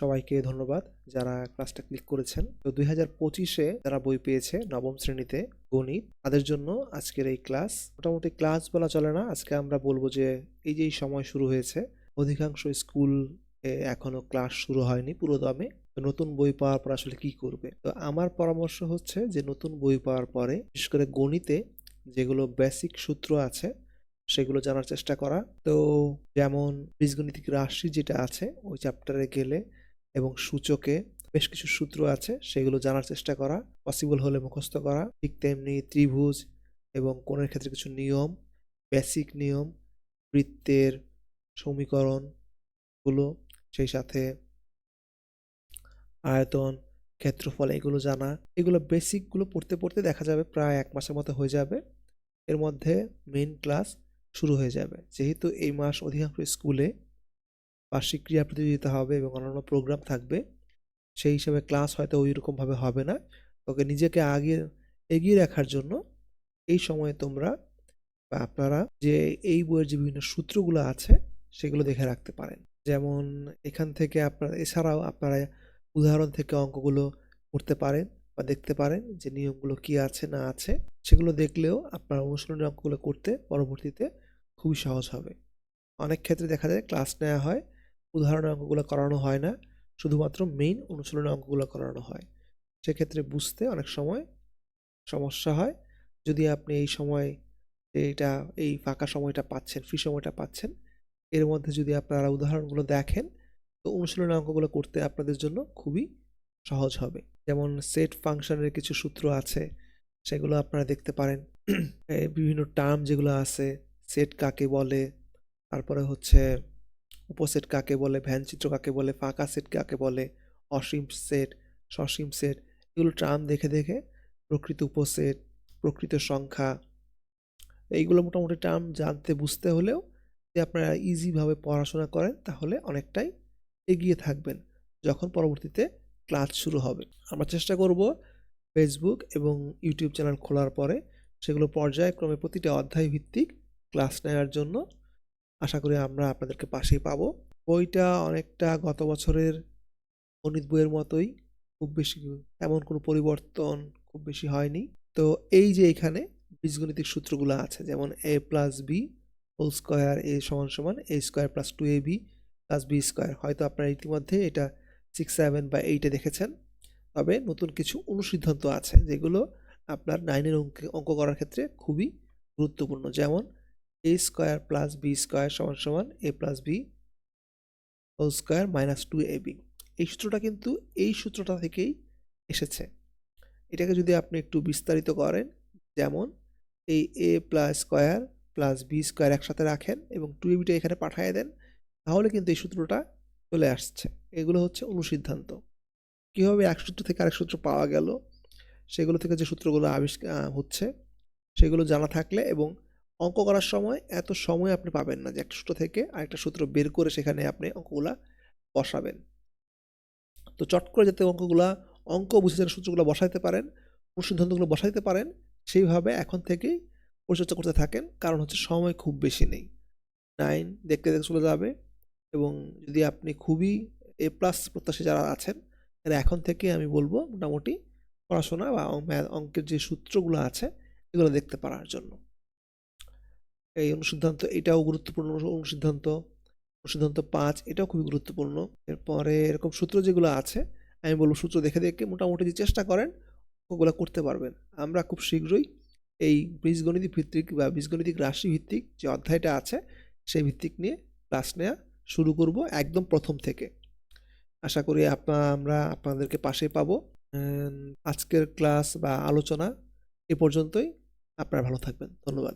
সবাইকে ধন্যবাদ যারা ক্লাসটা ক্লিক করেছেন। তো দুই হাজার পঁচিশে যারা বই পেয়েছে নবম শ্রেণীতে গণিত, তাদের জন্য আজকের এই ক্লাস। মোটামুটি ক্লাস বলা চলে না, আজকে আমরা বলব যে এই যে সময় শুরু হয়েছে, অধিকাংশ স্কুল এখনও ক্লাস শুরু হয়নি পুরো দমে তো নতুন বই পাওয়ার পর আসলে কি করবে? তো আমার পরামর্শ হচ্ছে যে নতুন বই পাওয়ার পরে, বিশেষ করে গণিতে যেগুলো বেসিক সূত্র আছে, সেগুলো জানার চেষ্টা করা। তো যেমন বীজগণিতিক রাশি যেটা আছে, ওই চ্যাপ্টারে গেলে এবং সূচকে বেশ কিছু সূত্র আছে, সেগুলো জানার চেষ্টা করা পসিবল হলে মুখস্থ করা। ঠিক তেমনি ত্রিভুজ এবং কোণের ক্ষেত্রে কিছু নিয়ম বেসিক নিয়ম, বৃত্তের সমীকরণগুলো সেই সাথে আয়তন, ক্ষেত্রফল এগুলো জানা। এগুলো বেসিকগুলো পড়তে পড়তে দেখা যাবে প্রায় এক মাসের মতো হয়ে যাবে। এর মধ্যে মেন ক্লাস শুরু হয়ে যাবে। যেহেতু এই মাস অধিকাংশ স্কুলে বার্ষিক ক্রীড়া প্রতিযোগিতা হবে এবং অন্যান্য প্রোগ্রাম থাকবে, সেই হিসাবে ক্লাস হয়তো ওই রকমভাবে হবে না। তোকে নিজেকে আগে এগিয়ে রাখার জন্য এই সময়ে তোমরা বা আপনারা যে এই বইয়ের যে বিভিন্ন সূত্রগুলো আছে, সেগুলো দেখে রাখতে পারেন। যেমন এখান থেকে আপনারা, এছাড়াও আপনারা উদাহরণ থেকে অঙ্কগুলো করতে পারেন বা দেখতে পারেন যে নিয়মগুলো কি আছে, না আছে। সেগুলো দেখলেও আপনার অনুশীলনের অঙ্কগুলো করতে পরবর্তীতে খুবই সহজ হবে। অনেক ক্ষেত্রে দেখা যায় ক্লাস নেওয়া হয় উদাহরণের অঙ্কগুলো করানো হয় না, শুধুমাত্র মেইন অনুশীলনের অঙ্কগুলো করানো হয়। সেক্ষেত্রে বুঝতে অনেক সময় সমস্যা হয়। যদি আপনি এই সময় এইটা, এই ফাঁকা সময়টা পাচ্ছেন ফ্রি সময়টা পাচ্ছেন, এর মধ্যে যদি আপনারা উদাহরণগুলো দেখেন, তো অনুশীলনের অঙ্কগুলো করতে আপনাদের জন্য খুবই সহজ হবে। যেমন সেট ফাংশনের কিছু সূত্র আছে, সেগুলো আপনারা দেখতে পারেন। বিভিন্ন টার্ম যেগুলো আছে সেট কাকে বলে, তারপরে হচ্ছে উপসেট কাকে বলে ভ্যানচিত্র কাকে বলে, ফাঁকা সেট কাকে বলে, অসীম সেট, সসীম সেট, এগুলো টার্ম দেখে দেখে প্রকৃত উপসেট, প্রকৃত সংখ্যা, এইগুলো মোটামুটি টার্ম জানতে বুঝতে হলেও যদি আপনারা ইজিভাবে পড়াশোনা করেন তাহলে অনেকটাই এগিয়ে থাকবেন যখন পরবর্তীতে ক্লাস শুরু হবে। আমরা চেষ্টা করব ফেসবুক এবং ইউটিউব চ্যানেল খোলার পরে সেগুলো পর্যায়ক্রমে প্রতিটা অধ্যায় ভিত্তিক ক্লাস নেওয়ার জন্য আশা করি আমরা আপনাদেরকে পাশেই পাবো। বইটা অনেকটা গত বছরের গণিত বইয়ের মতোই, খুব বেশি এমন কোনো পরিবর্তন খুব বেশি হয়নি। তো এই যে এখানে বীজগণিতিক সূত্রগুলো আছে, যেমন A plus B whole square A সমান সমান A square plus two A B plus B square হয়তো আপনারা ইতিমধ্যে এটা সিক্স সেভেন বা এইটে দেখেছেন। তবে নতুন কিছু অনুসিদ্ধান্ত আছে, যেগুলো আপনার নাইনের অঙ্ক অঙ্ক করার ক্ষেত্রে খুবই গুরুত্বপূর্ণ। যেমন A square plus B square সমান সমান A plus B whole square minus two A B এই সূত্রটা কিন্তু এই সূত্রটা থেকেই এসেছে। এটাকে যদি আপনি একটু বিস্তারিত করেন, যেমন এই A plus square plus B square একসাথে রাখেন এবং টু এ বিটা এখানে পাঠিয়ে দেন, তাহলে কিন্তু এই সূত্রটা চলে আসছে। এগুলো হচ্ছে অনুসিদ্ধান্ত। কীভাবে এক সূত্র থেকে আরেক সূত্র পাওয়া গেল? সেগুলো থেকে যে সূত্রগুলো আবিষ্কার হচ্ছে, সেগুলো জানা থাকলে এবং অঙ্ক করার সময় এত সময় আপনি পাবেন না যে একটা সূত্র থেকে আরেকটা সূত্র বের করে সেখানে আপনি অঙ্কগুলা বসাবেন। তো চট করে যাতে অঙ্কগুলা, অঙ্ক বুঝে যেন সূত্রগুলো বসাইতে পারেন অনুসিদ্ধান্তগুলো বসাইতে পারেন, সেইভাবে এখন থেকেই পরিচর্যা করতে থাকেন, কারণ হচ্ছে সময় খুব বেশি নেই। নাইন দেখতে দেখতে চলে যাবে এবং যদি আপনি খুবই এ প্লাস প্রত্যাশী যারা আছেন তাহলে এখন থেকে আমি বলব মোটামুটি পড়াশোনা বা অঙ্কের যে সূত্রগুলো আছে, এগুলো দেখতে পারার জন্য। এই অনুসিদ্ধান্ত, এটাও গুরুত্বপূর্ণ অনুসিদ্ধান্ত। অনুসিদ্ধান্ত পাঁচ, এটাও খুবই গুরুত্বপূর্ণ। এরপরে এরকম সূত্র যেগুলো আছে, আমি বলব সূত্র দেখে দেখে মোটামুটি যে চেষ্টা করেন, ওগুলো করতে পারবেন। আমরা খুব শীঘ্রই এই বীজগণিতিক ভিত্তিক বা বীজগণিতিক রাশি ভিত্তিক যে অধ্যায়টা আছে, সেই ভিত্তিক নিয়ে ক্লাস নেওয়া শুরু করব একদম প্রথম থেকে। আশা করি আপনা, আমরা আপনাদেরকে পাশে পাবো। আজকের ক্লাস বা আলোচনা এ পর্যন্তই। আপনারা ভালো থাকবেন। ধন্যবাদ।